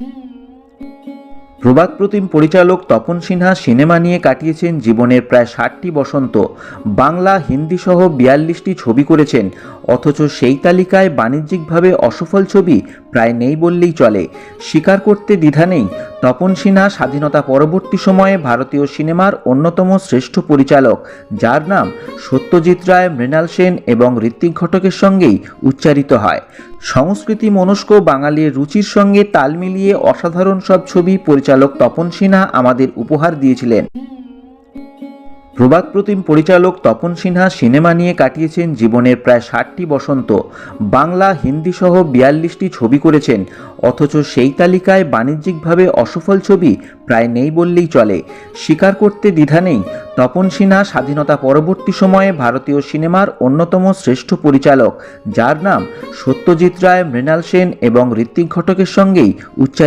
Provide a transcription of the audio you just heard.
Mm. প্রবাদ প্রতিম পরিচালক Tapan Sinha cinema নিয়ে কাটিয়েছেন জীবনের প্রায় ষাটটি বসন্ত। বাংলা, হিন্দি সহ বিয়াল্লিশটি ছবি করেছেন। অথচ সেই তালিকায় বাণিজ্যিকভাবে অসফল ছবি প্রায় নেই বললেই চলে। স্বীকার করতে দ্বিধা নেই। তপন সিনহা স্বাধীনতা পরবর্তী সময়ে ভারতীয় সিনেমার অন্যতম শ্রেষ্ঠ পরিচালক, যার নাম সত্যজিৎ রায়, মৃণাল সেন এবং ঋত্বিক ঘটকের সঙ্গেই উচ্চারিত হয়। সংস্কৃতি মনস্ক বাঙালির রুচির সঙ্গে তাল মিলিয়ে অসাধারণ সব ছবি পরিচালক তপন সিনহা আমাদের উপহার দিয়েছিলেন। প্রবাদ প্রতিম পরিচালক তপন সিনহা সিনেমা নিয়ে কাটিয়েছেন জীবনের প্রায় ষাটটি বসন্ত। বাংলা, হিন্দি সহ বিয়াল্লিশটি ছবি করেছেন। অথচ সেই তালিকায় বাণিজ্যিকভাবে অসফল ছবি প্রায় নেই বললেই চলে। স্বীকার করতে দ্বিধা নেই তপন সিনহা স্বাধীনতা পরবর্তী সময়ে ভারতীয় সিনেমার অন্যতম শ্রেষ্ঠ পরিচালক, যার নাম সত্যজিৎ রায়, মৃণাল সেন এবং ঋত্বিক ঘটকের সঙ্গেই উচ্চারিত